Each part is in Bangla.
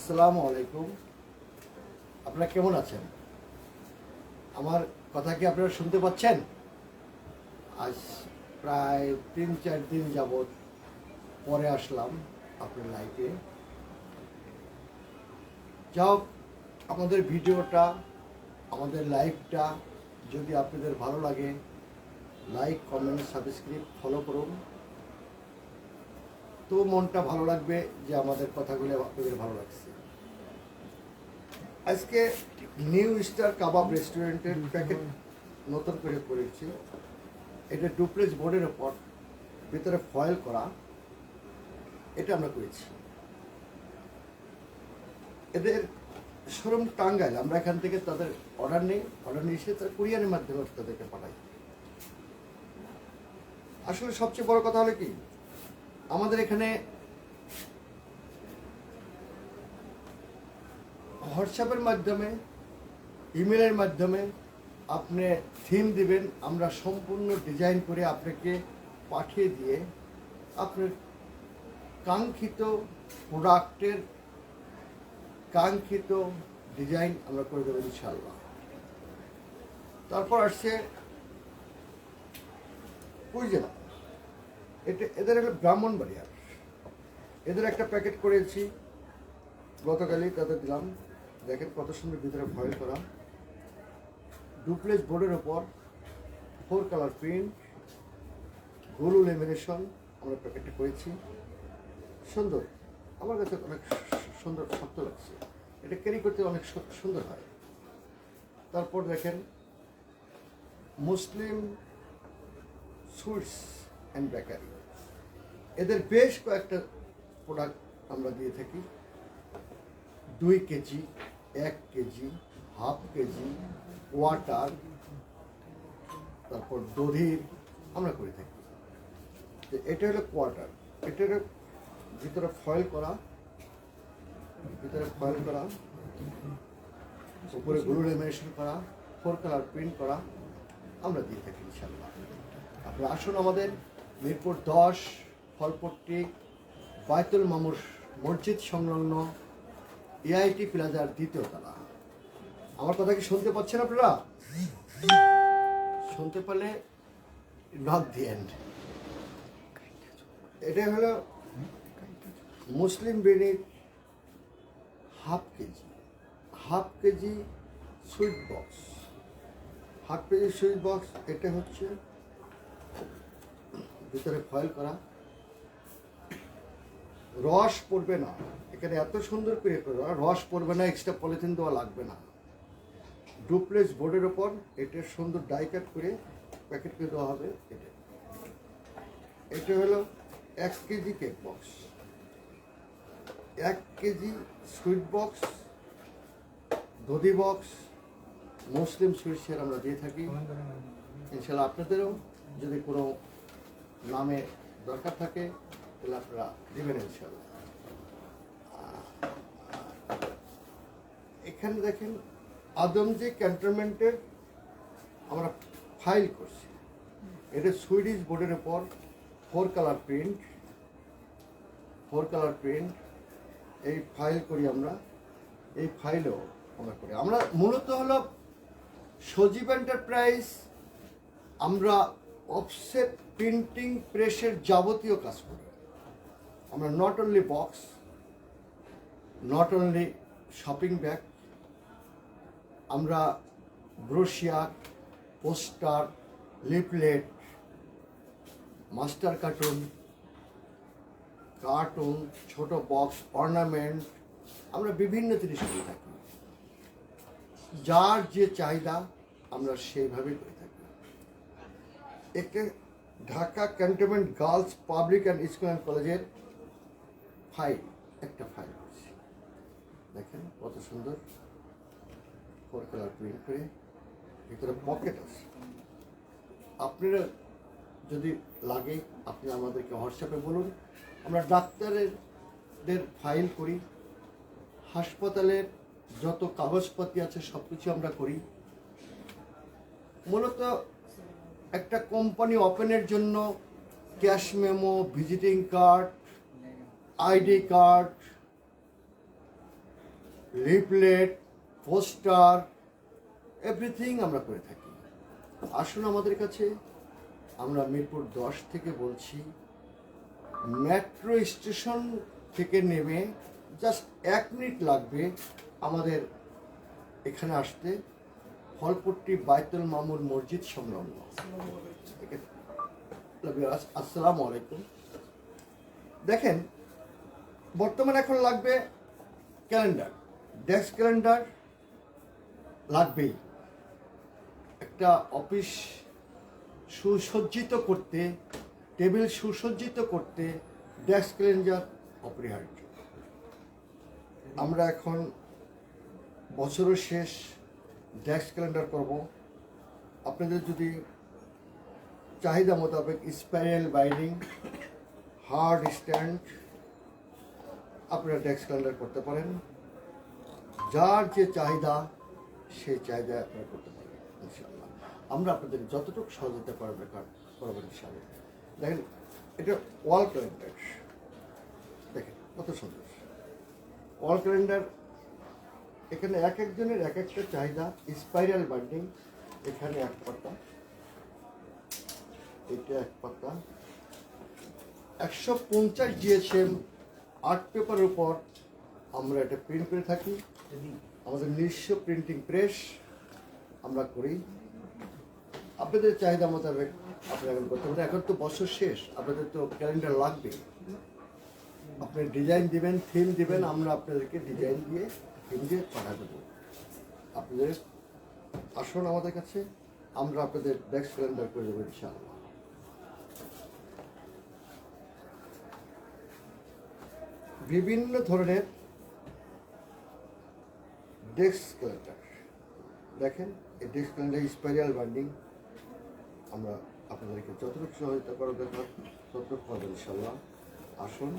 আসসালামু আলাইকুম। আপনারা কেমন আছেন? আমার কথা কি আপনারা শুনতে পাচ্ছেন? আজ প্রায় তিন, চার দিন যাবৎ পরে আসলাম আপনার লাইফে। যাও আমাদের ভিডিওটা, আমাদের লাইভটা যদি আপনাদের ভালো লাগে, লাইক, কমেন্ট, সাবস্ক্রাইব, ফলো করুন। তো মনটা ভালো লাগবে যে আমাদের কথাগুলো আপনাদের ভালো লাগছে। আজকে নিউ স্টার কাবাব রেস্টুরেন্টের প্যাকেট নতুন করে করেছি। এটা ডুপ্লেস বোর্ডের ওপর, ভিতরে ফয়েল করা। এটা আমরা করেছি। এদের শোরুম টাঙ্গাইল, আমরা এখান থেকে তাদের অর্ডার নেই। অর্ডার নিয়ে এসে তারা কুরিয়ারের মাধ্যমে তাদেরকে পাঠাই। আসলে সবচেয়ে বড় কথা হলো কি? আমাদের এখানে হোয়াটসঅ্যাপের মাধ্যমে, ইমেলের মাধ্যমে আপনি থিম দিবেন, আমরা সম্পূর্ণ ডিজাইন করে আপনাকে পাঠিয়ে দিয়ে আপনার কাঙ্ক্ষিত প্রোডাক্টের কাঙ্ক্ষিত ডিজাইন আমরা করে দেবো ইনশাল্লাহ তারপর আসছে কুইজেলা। এটা এদের হলো ব্রাহ্মণবাড়িয়া এদের একটা প্যাকেট করেছি। গতকালই তাদের দিলাম। দেখেন কত সুন্দর ভিতরে ফয়েল করা। ডুপ্লেস বোর্ডের ওপর ফোর কালার প্রিন্ট, গোলু লেমিনেশন আমরা প্যাকেটটা করেছি। সুন্দর। আমার কাছে অনেক সুন্দর শক্ত লাগছে। এটা ক্যারি করতে অনেক সুন্দর হয়। তারপর দেখেন মুসলিম সুইটস। অ্যান্ড বেকারি এদের বেশ কয়েকটা প্রোডাক্ট আমরা দিয়ে থাকি। দুই কেজি, এক কেজি হাফ কেজি ওয়াটার তারপর দধির আমরা করে থাকি। এটা হলো কোয়াটার এটা হলো ভিতরে ফয়েল করা, ভিতরে ফয়েল করা, উপরে গ্লু লেমিনেশন করা ফোর কালার প্রিন্ট করা আমরা দিয়ে থাকি ইনশাল্লাহ আপনি আসুন আমাদের মিরপুর দশ ফলপট্টি বায়তুল মামুর মসজিদ সংলগ্ন এআইটি প্লাজার দ্বিতীয় তলা। আমার কথা কি শুনতে পাচ্ছেন আপনারা? শুনতে পারলে নট দি এন্ড এটা হলো মুসলিম বিরিয়ানির half kg half kg sweet box. Half kg sweet box, এটা হচ্ছে ভিতরে ফয়েল করা। রস পড়বে না। এখানে এত সুন্দর করে করা রস পড়বে না এক্সট্রা পলিথিন দেওয়া লাগবে না। ডুপ্লেস বোর্ডের ওপর এটা সুন্দর ডাই কাট করে প্যাকেট করে দেওয়া হবে এটা। এটা হলো এক কেজি কেক বক্স এক কেজি সুইট বক্স দধি বক্স মুসলিম সুইটসের আমরা দিয়ে থাকি। ইনশাল্লাহ আপনাদেরও যদি কোনো নামে দরকার থাকে, তাহলে আপনারা দেবেন ইনশাল্লাহ এখানে দেখেন আদমজি ক্যান্টনমেন্টের আমরা ফাইল করছি। এটা সুইডিশ বোর্ডের উপর four colour print, four colour print, এই ফাইল করি আমরা। এই ফাইলও আমরা করি। আমরা মূলত হলো সজীব এন্টারপ্রাইজ আমরা অফসেট প্রিন্টিং প্রেসের যাবতীয় কাজ করি। আমরা not only box not only shopping bag আমরা brochure poster leaflet master carton carton ছোট বক্স অর্নামেন্ট আমরা বিভিন্ন জিনিস করে থাকি। যার যে চাহিদা, আমরা সেইভাবে একটা Dhaka cantonment girls public and school and কলেজের ফাইল, একটা ফাইল দেখেন কত সুন্দর ফোর কালার প্রিন্ট করে ভিতরে পকেট আছে। আপনারা যদি লাগে, আপনি আমাদেরকে হোয়াটসঅ্যাপে বলুন। আমরা ডাক্তারের ফাইল করি, হাসপাতালের যত কাগজপাতি আছে সব কিছু আমরা করি। মূলত একটা কোম্পানি ওপেনের জন্য cash memo visiting card ID card leaflet poster everything আমরা করে থাকি। আসুন আমাদের কাছে, আমরা মিরপুর দশ থেকে বলছি মেট্রো স্টেশন থেকে নেমে জাস্ট এক মিনিট লাগবে আমাদের এখানে আসতে। ফলপট্টি বাইতুল মামুর মসজিদ সংলগ্ন। আসসালামু আলাইকুম। দেখেন, বর্তমানে এখন লাগবে ক্যালেন্ডার। ডেস্ক ক্যালেন্ডার লাগবেই। একটা অফিস সুসজ্জিত করতে, টেবিল সুসজ্জিত করতে ডেস্ক ক্যালেন্ডার অপরিহার্য। আমরা এখন বছরের শেষ ডেস্ক ক্যালেন্ডার করব। আপনাদের যদি চাহিদা মোতাবেক স্পাইরাল বাইন্ডিং, হার্ড স্ট্যান্ড আপনারা ডেস্ক ক্যালেন্ডার করতে পারেন। যার যে চাহিদা, সেই চাহিদা আপনারা করতে পারেন, ইনশাআল্লাহ। আমরা আপনাদের যতটুকু সহযোগিতা করবে করবেন ইনশাআল্লাহ। দেখেন, এটা ওয়াল ক্যালেন্ডার। দেখেন, কত সুন্দর। ওয়াল ক্যালেন্ডার এখানে এক একজনের এক একটা চাহিদা স্পাইরাল বান্ডিং এখানে এক পাতা। এটা এক পাতা। একশো পঞ্চাশ জিএসএম আর্ট পেপারের উপর আমরা এটা প্রিন্ট করে থাকি। আমাদের নিজস্ব প্রিন্টিং প্রেস আমরা করি। আপনাদের চাহিদা মোতাবেক আপনারা এখন করতে পারেন। এখন তো বছর শেষ, আপনাদের তো ক্যালেন্ডার লাগবে। আপনি ডিজাইন দিবেন থিম দিবেন, আমরা আপনাদেরকে ডিজাইন দিয়ে দিয়ে পাঠা দেবো। আপনাদের আসুন আমাদের কাছে, আমরা আপনাদের ডেস্ক সিলিন্ডার করে দেবো ইনশাআল্লাহ। বিভিন্ন ধরনের ডেস্ক ক্যালেন্ডার দেখেন, এই ডেস্ক ক্যালেন্ডার স্পাইরাল বান্ডিং, আমরা আপনাদেরকে যতটুকু সহায়তা করার দরকার ততটুকু পাবেন ইনশাল্লাহ আসুন,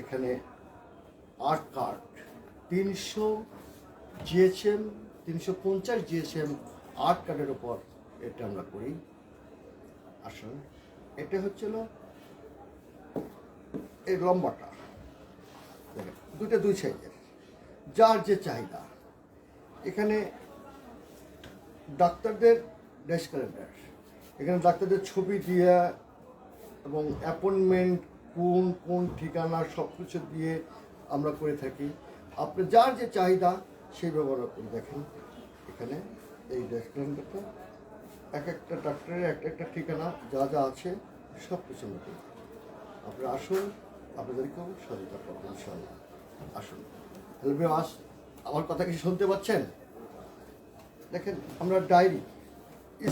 এখানে আর্ট কার্ড। তিনশো জিএসএম, তিনশো পঞ্চাশ জিএসএম আর্ট কার্ডের উপর এটা আমরা করি। আসলে এটা হচ্ছিল এই লম্বাটা। দুটো দুই সাইজের। যার যে চাহিদা। এখানে ডাক্তারদের ডেস্ক ক্যালেন্ডার। এখানে ডাক্তারদের ছবি দিয়ে এবং অ্যাপয়েন্টমেন্ট, কোন কোন ঠিকানা সব কিছু দিয়ে আমরা করে থাকি। আপনি যার যে চাহিদা, সেই ব্যবহার আপনি দেখেন। এখানে এই ক্যালেন্ডারটা এক একটা ডাক্তারের এক একটা ঠিকানা, যা যা আছে, সব কিছু মতো আপনারা আসুন আপনাদেরকেও সহায়তা করব ইনশাল্লাহ আসুন। হ্যালো আস আমার কথা কি শুনতে পাচ্ছেন? দেখেন, আমরা diary,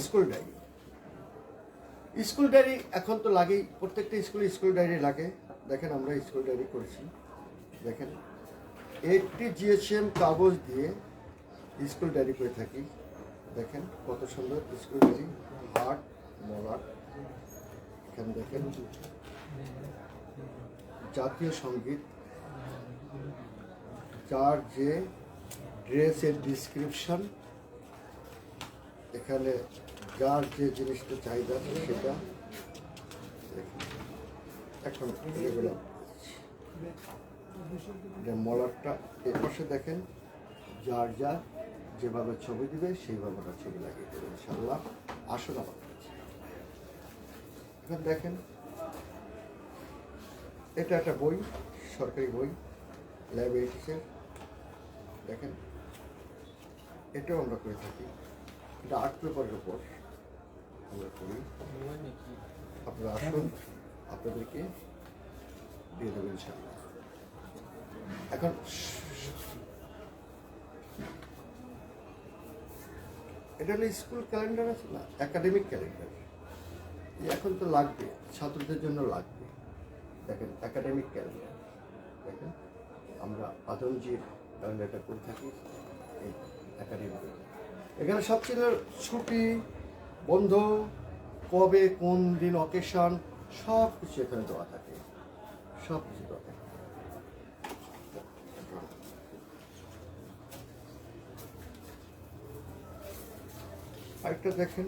school diary. School diary এখন তো লাগেই, প্রত্যেকটা স্কুলে স্কুল ডায়েরি লাগে। দেখেন, আমরা স্কুল ডায়েরি করেছি। দেখেন এইটটি জিএসএম কাগজ দিয়ে স্কুল ডায়েরি করে থাকি। দেখেন কত সুন্দর স্কুল ডায়েরি হার্ট মলার এখানে দেখেন জাতীয় সংগীত, যার যে ড্রেসের ডিসক্রিপশন এখানে যার যে জিনিসটা চাহিদা সেটা এখন এগুলো এটা মলারটা এ পাশে দেখেন, যার যার যেভাবে ছবি দিবে, সেইভাবে আমরা ছবি লাগিয়ে দেবে ইনশাল্লাহ আসুন আমার কাছে এখন দেখেন, এটা একটা বই, সরকারি বই লাইব্রেরিসের দেখেন, এটাও আমরা করে থাকি। এটা আর্ট পেপারের উপর আমরা করি। আপনারা আসুন, আপনাদেরকে দিয়ে দেবেন ইনশাআল্লাহ। এখন এটা হলো স্কুল ক্যালেন্ডার আছে না? একাডেমিক ক্যালেন্ডার এখন তো লাগবে, ছাত্রদের জন্য লাগবে। দেখেন একাডেমিক ক্যালেন্ডার দেখেন, আমরা আদমজির ক্যালেন্ডারটা করে থাকি, এই একাডেমিক এখানে সব ছিল ছুটি, বন্ধ, কবে, কোন দিন অকেশন সব কিছু এখানে দেওয়া থাকে। সব কিছু দেওয়া থাকে। আরেকটা দেখেন।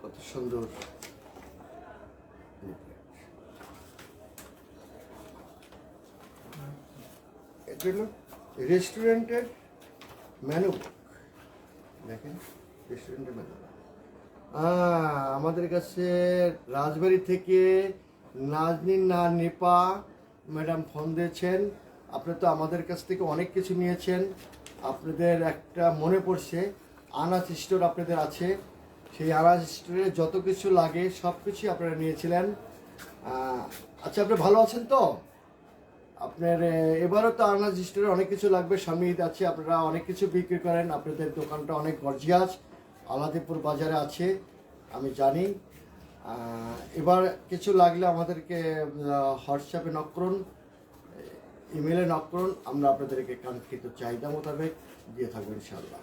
কত সুন্দর। রেস্টুরেন্টের মেনু দেখেন, রেস্টুরেন্টের মেনু আমাদের কাছে রাজবাড়ি থেকে নাজনীন না নিপা ম্যাডাম ফোন দিয়েছেন, আপনি তো আমাদের কাছ থেকে অনেক কিছু নিয়েছেন, আপনাদের একটা মনে পড়ছে, আনাজ স্টোর আপনাদের আছে, সেই আনাজ স্টোরে যত কিছু লাগে সব কিছুই আপনারা নিয়েছিলেন। আচ্ছা আপনি ভালো আছেন তো? আপনার এবারও তো আনাজ স্টোরে অনেক কিছু লাগবে ঈদ আছে, আপনারা অনেক কিছু বিক্রি করেন, আপনাদের দোকানটা অনেক গর্জিয়াস, আলাদিপুর বাজারে আছে, আমি জানি। এবার কিছু লাগলে আমাদেরকে হোয়াটসঅ্যাপে নক করুন ইমেলে নক করুন, আমরা আপনাদেরকে কাঙ্ক্ষিত চাহিদা মোতাবেক দিয়ে থাকব ইনশাল্লাহ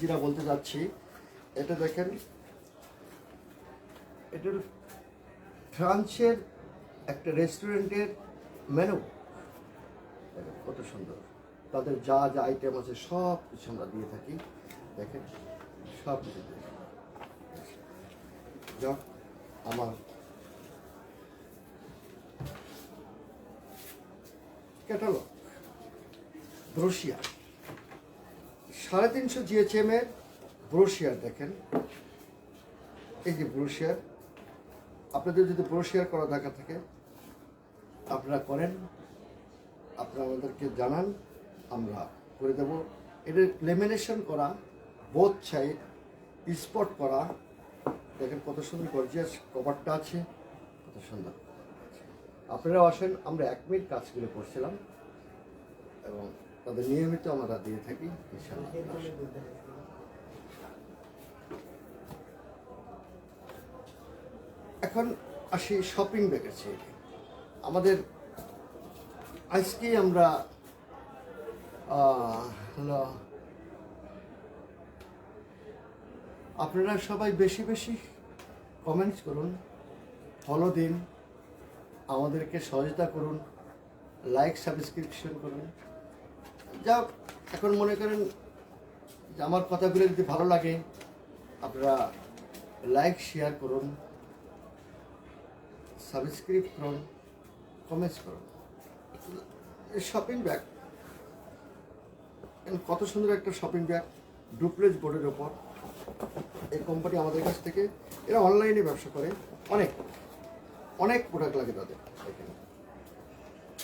যেটা বলতে যাচ্ছি এটা দেখেন এটা ফ্রান্সের একটা রেস্টুরেন্টের মেনু কত সুন্দর। তাদের যা যা আইটেম আছে, সব কিছু আমরা দিয়ে থাকি। দেখেন, সব কিছু দিয়ে আমার। ক্যাটালগ ব্রোশিয়ার সাড়ে তিনশো জিএচএম এর ব্রোশিয়ার দেখেন। এই যে ব্রোশিয়ার আপনাদের যদি ব্রোশিয়ার করা দেখা থাকে, আপনারা করেন, আপনারা আমাদেরকে জানান, আমরা করে দেব। এটা লেমিনেশন করা বোথ সাইড স্পট করা দেখেন কত সুন্দর গর্জিয়াস কভারটা আছে, কত সুন্দর আপনারা আসেন, আমরা এক মিনিট কাজগুলো করছিলাম এবং তাদের নিয়মিত আমরা দিয়ে থাকি এখন আসি শপিং ব্যাগের আমাদের আজকে আমরা আপনারা সবাই বেশি বেশি কমেন্টস করুন ফলো দিন, আমাদেরকে সহযোগিতা করুন লাইক সাবস্ক্রিপশন করুন। যা এখন মনে করেন যে আমার কথাগুলো যদি ভালো লাগে, আপনারা লাইক শেয়ার করুন সাবস্ক্রাইব করুন কমেন্টস করুন। শপিং ব্যাগ কত সুন্দর একটা শপিং ব্যাগ ডুপ্লেজ বোর্ডের ওপর। এই কোম্পানি আমাদের কাছ থেকে এরা অনলাইনে ব্যবসা করে। অনেক অনেক প্রোডাক্ট লাগে তাদের এখানে।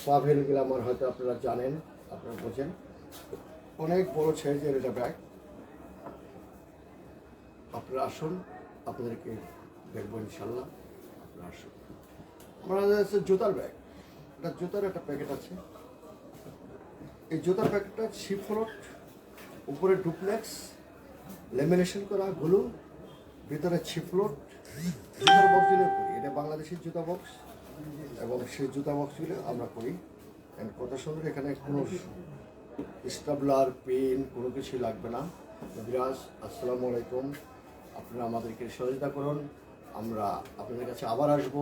পাভেল গ্লামার হয়তো আপনারা জানেন আপনারা বোঝেন। অনেক বড় সাইজের এটা ব্যাগ আপনারা আসুন আপনাদেরকে দেখব ইনশাল্লাহ। আপনারা আসুন। আমরা আছে জুতার ব্যাগ এটা জুতার একটা প্যাকেট আছে। এই জুতার প্যাকেটটা শিফরট উপরে ডুপ্লেক্স লেমিনেশন করা, গুলো, ভিতরে ছিপলোট জুতার বক্সগুলো করি। এটা বাংলাদেশের জুতা বক্স এবং সেই জুতা বক্সগুলো আমরা করি। কত সুন্দর এখানে কোনো স্টাবলার পেন, কোনো কিছু লাগবে না। বিরাজ, আসসালামু আলাইকুম। আপনারা আমাদেরকে সহযোগিতা করুন। আমরা আপনাদের কাছে আবার আসব।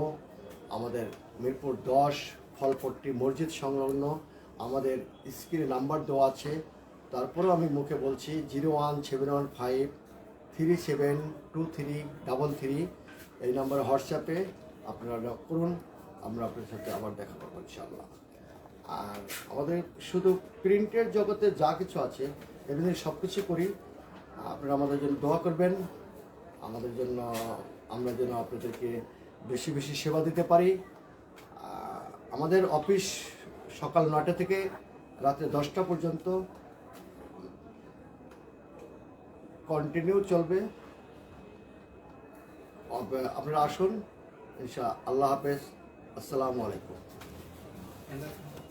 আমাদের মিরপুর দশ, ফলপট্টি মসজিদ সংলগ্ন। আমাদের স্ক্রিনে নাম্বার দেওয়া আছে। তারপরেও আমি মুখে বলছি zero one seven one five three seven two three double three এই নাম্বারে হোয়াটসঅ্যাপে আপনারা করুন, আমরা আপনার সাথে আবার দেখা করব ইনশাআল্লাহ। আর আমাদের শুধু প্রিন্টের জগতে যা কিছু আছে, এমনি সব কিছু করি। আপনারা আমাদের জন্য দোয়া করবেন, আমাদের জন্য, আমরা যেন আপনাদেরকে বেশি বেশি সেবা দিতে পারি। আমাদের অফিস সকাল নটা থেকে রাত্রে দশটা পর্যন্ত কন্টিনিউ চলবে। আপ- আপনারা আসুন আল্লাহ হাফেজ। আসসালামু আলাইকুম।